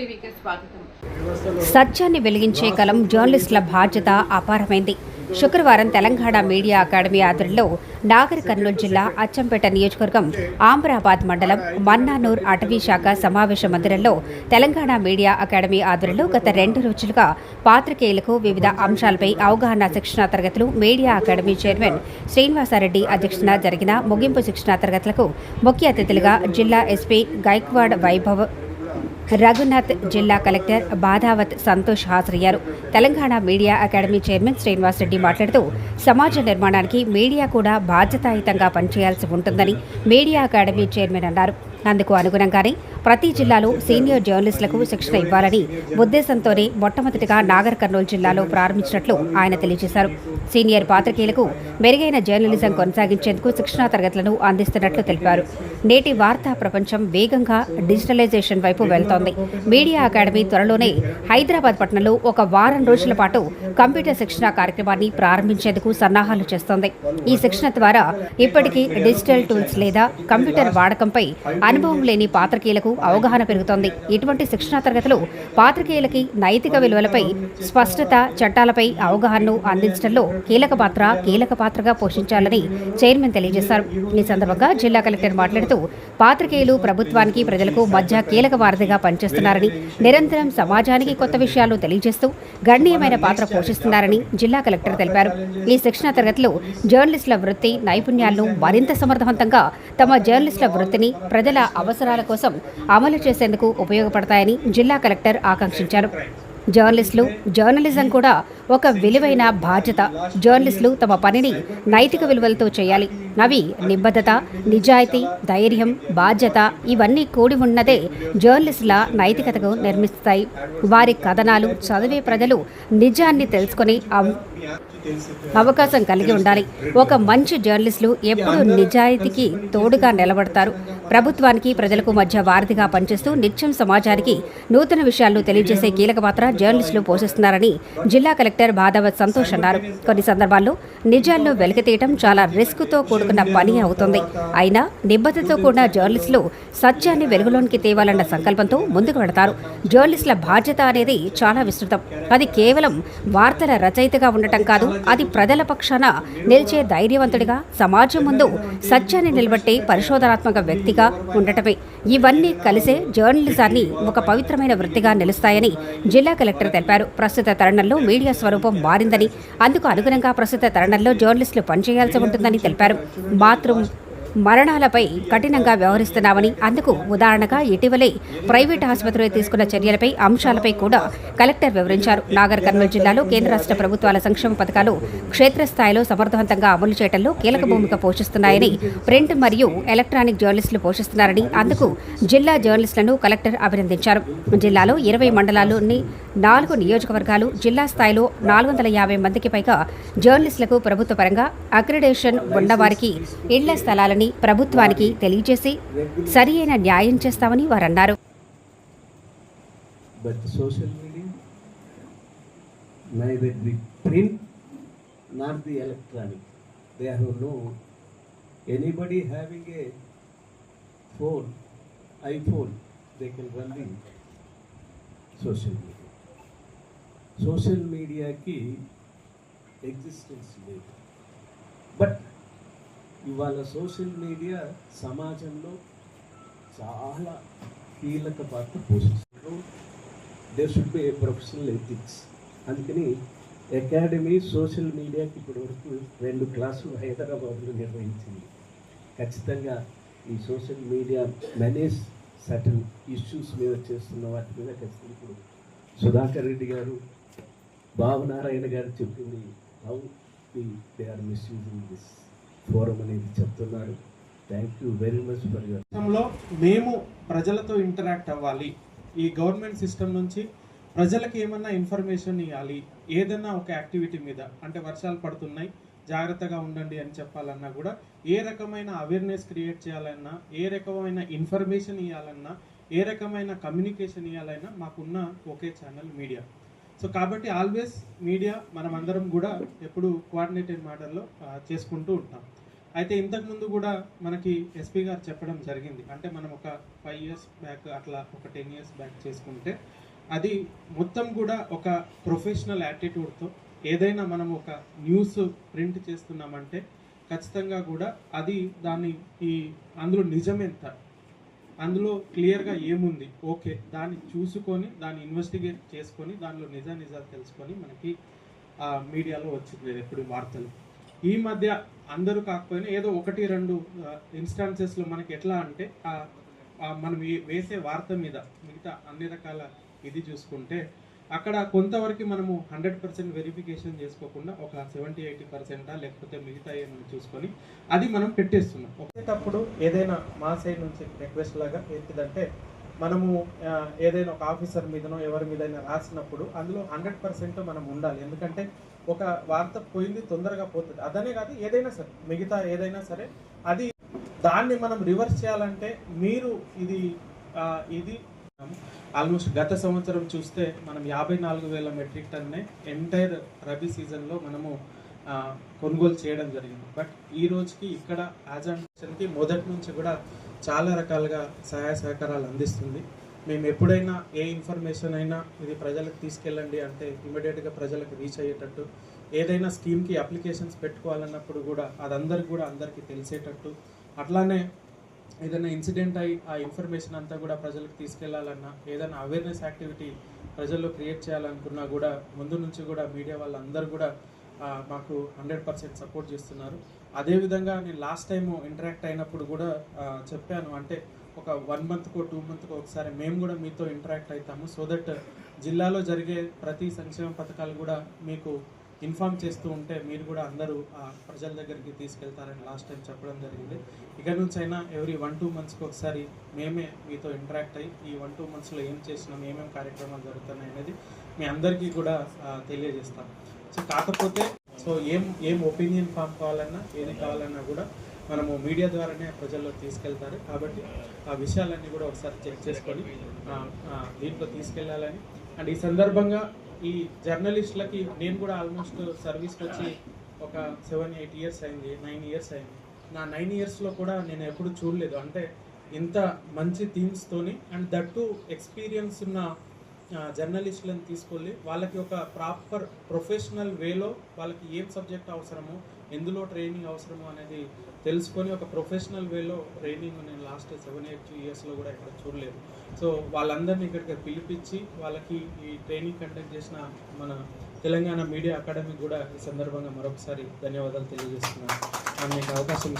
టీవీకి స్వాగతం. సత్యాన్ని వెలిగించే కలం జర్నలిస్టుల బాధ్యత అపారమైంది. శుక్రవారం తెలంగాణ మీడియా అకాడమీ ఆధ్వర్యంలో నాగర్ కర్నూలు జిల్లా అచ్చంపేట నియోజకవర్గం ఆంబరాబాద్ మండలం మన్నానూర్ అటవీ శాఖ సమావేశ మందిరంలో తెలంగాణ మీడియా అకాడమీ ఆధ్వర్యంలో గత రెండు రోజులుగా పాత్రికేయులకు వివిధ అంశాలపై అవగాహన శిక్షణా తరగతులు మీడియా అకాడమీ చైర్మన్ శ్రీనివాసారెడ్డి అధ్యక్షతన జరిగిన ముగింపు శిక్షణా తరగతులకు ముఖ్య అతిథులుగా జిల్లా ఎస్పీ గైక్వాడ్ వైభవ్ రఘునాథ్ జిల్లా కలెక్టర్ బాధావత్ సంతోష్ హాజరయ్యారు. Telangana media academy chairman Srinivas Reddy మాట్లాడుతూ సమాజ నిర్మాణానికి మీడియా కూడా బాధ్యతాయుతంగా పనిచేయాల్సి ఉంటుందని మీడియా అకాడమీ చైర్మన్ అన్నారు. అందుకు అనుగుణంగానే ప్రతి జిల్లాలో సీనియర్ జర్నలిస్టులకు శిక్షణ ఇవ్వాలని ఉద్దేశంతోనే మొట్టమొదటిగా నాగర్ కర్నూలు జిల్లాలో ప్రారంభించినట్లు ఆయన తెలియజేశారు. సీనియర్ పాత్రికేయులకు మెరుగైన జర్నలిజం కొనసాగించేందుకు శిక్షణా తరగతులను అందిస్తున్నట్లు తెలిపారు. నేటి వార్తా ప్రపంచం వేగంగా డిజిటలైజేషన్ వైపు వెళ్తోంది. మీడియా అకాడమీ త్వరలోనే హైదరాబాద్ పట్టణంలో ఒక వారం రోజుల పాటు కంప్యూటర్ శిక్షణ కార్యక్రమాన్ని ప్రారంభించేందుకు సన్నాహాలు చేస్తోంది. ఈ శిక్షణ ద్వారా ఇప్పటికీ డిజిటల్ టూల్స్ లేదా కంప్యూటర్ వాడకంపై అనుభవం లేని పాత్రికేయులకు అవగాహన పెరుగుతోంది. ఇటువంటి శిక్షణా తరగతులు పాత్రికేయులకి నైతిక విలువలపై స్పష్టత చట్టాలపై అవగాహనను అందించడంలో కీలక పాత్ర కీలక పాత్రగా పోషించాలని చైర్మన్ తెలియజేశారు. ఈ సందర్భంగా జిల్లా కలెక్టర్ మాట్లాడుతూ పాత్రికేయులు ప్రభుత్వానికి ప్రజలకు మధ్య కీలక వారధిగా పనిచేస్తున్నారని నిరంతరం సమాజానికి కొత్త విషయాలు తెలియజేస్తూ గణనీయమైన పాత్ర పోషిస్తున్నారని జిల్లా కలెక్టర్ తెలిపారు. ఈ శిక్షణా తరగతిలో జర్నలిస్టుల వృత్తి నైపుణ్యాలను మరింత సమర్థవంతంగా తమ జర్నలిస్టుల వృత్తిని ప్రజల అవసరాల కోసం అమలు చేసేందుకు ఉపయోగపడతాయని జిల్లా కలెక్టర్ ఆకాంక్షించారు. జర్నలిస్టులు జర్నలిజం కూడా ఒక విలువైన బాధ్యత. జర్నలిస్టులు తమ పనిని నైతిక విలువలతో చేయాలి. అవి నిబద్ధత నిజాయితీ ధైర్యం బాధ్యత ఇవన్నీ కూడి ఉన్నదే జర్నలిస్టుల నైతికతకు నిర్మిస్తాయి. వారి కథనాలు చదివే ప్రజలు నిజాన్ని తెలుసుకొని అవకాశం కలిగి ఉండాలి. ఒక మంచి జర్నలిస్టులు ఎప్పుడూ నిజాయితీకి తోడుగా నిలబడతారు. ప్రభుత్వానికి ప్రజలకు మధ్య వారధిగా పనిచేస్తూ నిత్యం సమాజానికి నూతన విషయాలను తెలియజేసే కీలక పాత్ర జర్నలిస్టులు పోషిస్తున్నారని జిల్లా కలెక్టర్ బాధావత్ సంతోష్ అన్నారు. కొన్ని సందర్భాల్లో నిజాల్లో వెలికితీయటం చాలా రిస్క్తో కూడుకున్న పని అవుతుంది. అయినా నిబద్ధతతో కూడిన జర్నలిస్టులు సత్యాన్ని వెలుగులోనికి తేవాలన్న సంకల్పంతో ముందుకు వెడతారు జర్నలిస్టుల బాధ్యత అనేది చాలా విస్తృతం. అది కేవలం వార్తల రచయితగా ఉండటం కాదు అది ప్రజల పక్షాన నిలిచే ధైర్యవంతుడిగా సమాజం ముందు సత్యాన్ని నిలబట్టే పరిశోధనాత్మక వ్యక్తిగా ఉండటమే. ఇవన్నీ కలిసే జర్నలిజాన్ని ఒక పవిత్రమైన వృత్తిగా నిలుస్తాయని జిల్లా కలెక్టర్ తెలిపారు. ప్రస్తుత తరుణంలో మీడియా స్వరూపం మారిందని అందుకు అనుగుణంగా ప్రస్తుత తరుణంలో జర్నలిస్టులు పనిచేయాల్సి ఉంటుందని తెలిపారు. బాత్రూమ్ మరణాలపై కఠినంగా వ్యవహరిస్తున్నామని అందుకు ఉదాహరణగా ఇటీవలే ప్రైవేట్ ఆసుపత్రులు తీసుకున్న చర్యలపై అంశాలపై కూడా కలెక్టర్ వివరించారు. నాగర్ కర్నూలు జిల్లాలో కేంద్ర రాష్ట్ర ప్రభుత్వాల సంక్షేమ పథకాలు క్షేత్రస్థాయిలో సమర్థవంతంగా అమలు చేయడంలో కీలక భూమిక పోషిస్తున్నాయని ప్రింట్ మరియు ఎలక్ట్రానిక్ జర్నలిస్టులు పోషిస్తున్నారని అందుకు జిల్లా జర్నలిస్టులను కలెక్టర్ అభినందించారు. జిల్లాలో ఇరవై మండలాల్లోని నాలుగు నియోజకవర్గాలు జిల్లా స్థాయిలో నాలుగు వందల యాభై మందికి పైగా జర్నలిస్టులకు ప్రభుత్వ పరంగా అక్రిడేషన్ ఉన్నవారికి ఇళ్ళ స్థలాలని ప్రభుత్వానికి తెలియజేసి సరి అయిన న్యాయం చేస్తామని వారన్నారు. సోషల్ మీడియా సోషల్ మీడియాకి ఎగ్జిస్టెన్స్ లేదు. బట్ ఇవాళ సోషల్ మీడియా సమాజంలో చాలా కీలక పాత్ర పోషిస్తారు there should be a professional ethics అందుకని అకాడమీ సోషల్ మీడియాకి ఇప్పటి వరకు రెండు క్లాసులు హైదరాబాద్లో నిర్వహించింది. ఖచ్చితంగా ఈ social media manage certain issues మీద చేస్తున్న వాటి మీద ఖచ్చితంగా ఇప్పుడు సుధాకర్ రెడ్డి గారు భావనారాయణ గారు చెప్పింది how they are misusing this forum అనేది చెప్తున్నారు. Thank you very much for your సిస్టంలో మేము ప్రజలతో ఇంటరాక్ట్ అవ్వాలి. ఈ గవర్నమెంట్ సిస్టమ్ నుంచి ప్రజలకు ఏమన్నా ఇన్ఫర్మేషన్ ఇవ్వాలి. ఏదన్నా ఒక యాక్టివిటీ మీద అంటే వర్షాలు పడుతున్నాయి జాగ్రత్తగా ఉండండి అని చెప్పాలన్నా కూడా ఏ రకమైన అవేర్నెస్ క్రియేట్ చేయాలన్నా ఏ రకమైన ఇన్ఫర్మేషన్ ఇవ్వాలన్నా ఏ రకమైన కమ్యూనికేషన్ ఇవ్వాలన్నా మాకున్న ఒకే ఛానల్ మీడియా సో కాబట్టి ఆల్వేస్ మీడియా మనం అందరం కూడా ఎప్పుడు కోఆర్డినేటెడ్ మ్యాటర్లో చేసుకుంటూ ఉంటాం. అయితే ఇంతకుముందు కూడా మనకి ఎస్పీ గారు చెప్పడం జరిగింది. అంటే మనం ఒక ఫైవ్ ఇయర్స్ బ్యాక్ అట్లా ఒక టెన్ ఇయర్స్ బ్యాక్ చేసుకుంటే అది మొత్తం కూడా ఒక ప్రొఫెషనల్ యాటిట్యూడ్తో ఏదైనా మనం ఒక న్యూస్ ప్రింట్ చేస్తున్నామంటే ఖచ్చితంగా కూడా అది దాన్ని ఈ అందులో నిజమెంత అందులో క్లియర్గా ఏముంది? ఓకే. దాన్ని చూసుకొని దాన్ని ఇన్వెస్టిగేట్ చేసుకొని దానిలో నిజ నిజాలు తెలుసుకొని మనకి ఆ, మీడియాలో వచ్చింది ఎప్పుడు వార్తలు. ఈ మధ్య అందరూ కాకపోయినా ఏదో ఒకటి రెండు ఇన్స్టాన్సెస్లో మనకి ఎట్లా అంటే మనం వేసే వార్త మీద మిగతా అన్ని రకాల ఇది చూసుకుంటే అక్కడ కొంతవరకు మనము హండ్రెడ్ పర్సెంట్ వెరిఫికేషన్ చేసుకోకుండా ఒక సెవెంటీ ఎయిటీ పర్సెంటా లేకపోతే మిగతా ఏమైనా చూసుకొని అది మనం పెట్టేస్తున్నాం. ఒకేటప్పుడు ఏదైనా మా సైడ్ నుంచి రిక్వెస్ట్ లాగా ఏంటిదంటే మనము ఏదైనా ఒక ఆఫీసర్ మీదనో ఎవరి మీదైనా రాసినప్పుడు అందులో హండ్రెడ్ పర్సెంట్ మనం ఉండాలి. ఎందుకంటే ఒక వార్త పోయింది తొందరగా పోతుంది. అదనే కాదు ఏదైనా సరే మిగతా ఏదైనా సరే అది దాన్ని మనం రివర్స్ చేయాలంటే మీరు ఇది ఇది ఆల్మోస్ట్ గత సంవత్సరం చూస్తే మనం యాభై నాలుగు వేల మెట్రిక్ టన్నే ఎంటైర్ రబీ సీజన్లో మనము కొనుగోలు చేయడం జరిగింది. బట్ ఈ రోజుకి ఇక్కడ యాజాన్కి మొదటి నుంచి కూడా చాలా రకాలుగా సహాయ సహకారాలు అందిస్తుంది. మేము ఎప్పుడైనా ఏ ఇన్ఫర్మేషన్ అయినా ఇది ప్రజలకు తీసుకెళ్ళండి అంటే ఇమీడియట్గా ప్రజలకు రీచ్ అయ్యేటట్టు ఏదైనా స్కీమ్కి అప్లికేషన్స్ పెట్టుకోవాలన్నప్పుడు కూడా అది కూడా అందరికీ తెలిసేటట్టు అట్లానే ఏదైనా ఇన్సిడెంట్ అయి ఆ ఇన్ఫర్మేషన్ అంతా కూడా ప్రజలకు తీసుకెళ్ళాలన్నా ఏదైనా అవేర్నెస్ యాక్టివిటీ ప్రజల్లో క్రియేట్ చేయాలనుకున్నా కూడా ముందు నుంచి కూడా మీడియా వాళ్ళందరూ కూడా మాకు హండ్రెడ్ పర్సెంట్ సపోర్ట్ చేస్తున్నారు. అదేవిధంగా నేను లాస్ట్ టైం ఇంటరాక్ట్ అయినప్పుడు కూడా చెప్పాను. అంటే ఒక వన్ మంత్కో టూ మంత్కో ఒకసారి మేము కూడా మీతో ఇంటరాక్ట్ అవుతాము. సో దట్ జిల్లాలో జరిగే ప్రతి సంక్షేమ పథకాలు కూడా మీకు ఇన్ఫామ్ చేస్తూ ఉంటే మీరు కూడా అందరూ ఆ ప్రజల దగ్గరికి తీసుకెళ్తారని లాస్ట్ టైం చెప్పడం జరిగింది. ఇక నుంచి అయినా ఎవ్రీ వన్ టూ మంత్స్కి ఒకసారి మేమే మీతో ఇంటరాక్ట్ అయ్యి ఈ వన్ టూ మంత్స్లో ఏం చేసినాం ఏమేమి కార్యక్రమాలు జరుగుతున్నాయి అనేది మీ అందరికీ కూడా తెలియజేస్తాం. సో కాకపోతే సో ఏం ఏం ఒపీనియన్ ఫామ్ కావాలన్నా ఏది కావాలన్నా కూడా మనము మీడియా ద్వారానే ప్రజల్లో తీసుకెళ్తారు. కాబట్టి ఆ విషయాలన్నీ కూడా ఒకసారి చెక్ చేసుకొని దీంట్లో తీసుకెళ్ళాలని అండ్ ఈ సందర్భంగా ఈ జర్నలిస్టులకి నేను కూడా ఆల్మోస్ట్ సర్వీస్కి వచ్చి ఒక సెవెన్ ఎయిట్ ఇయర్స్ అయింది నైన్ ఇయర్స్ అయింది. నా నైన్ ఇయర్స్లో కూడా నేను ఎప్పుడు చూడలేదు. అంటే ఇంత మంచి థీమ్స్తోని అండ్ దట్టు ఎక్స్పీరియన్స్ ఉన్న జర్నలిస్టులను తీసుకెళ్ళి వాళ్ళకి ఒక ప్రాపర్ ప్రొఫెషనల్ వేలో వాళ్ళకి ఏం సబ్జెక్ట్ అవసరమో ఎందులో ట్రైనింగ్ అవసరమో అనేది తెలుసుకొని ఒక ప్రొఫెషనల్ వేలో ట్రైనింగ్ నేను లాస్ట్ సెవెన్ ఎయిట్ ఇయర్స్లో కూడా ఇక్కడ చూడలేదు. సో వాళ్ళందరినీ ఇక్కడికి పిలిపించి వాళ్ళకి ఈ ట్రైనింగ్ కండక్ట్ చేసిన మన తెలంగాణ మీడియా అకాడమీ కూడా ఈ సందర్భంగా మరొకసారి ధన్యవాదాలు తెలియజేస్తున్నాను. మీకు అవకాశం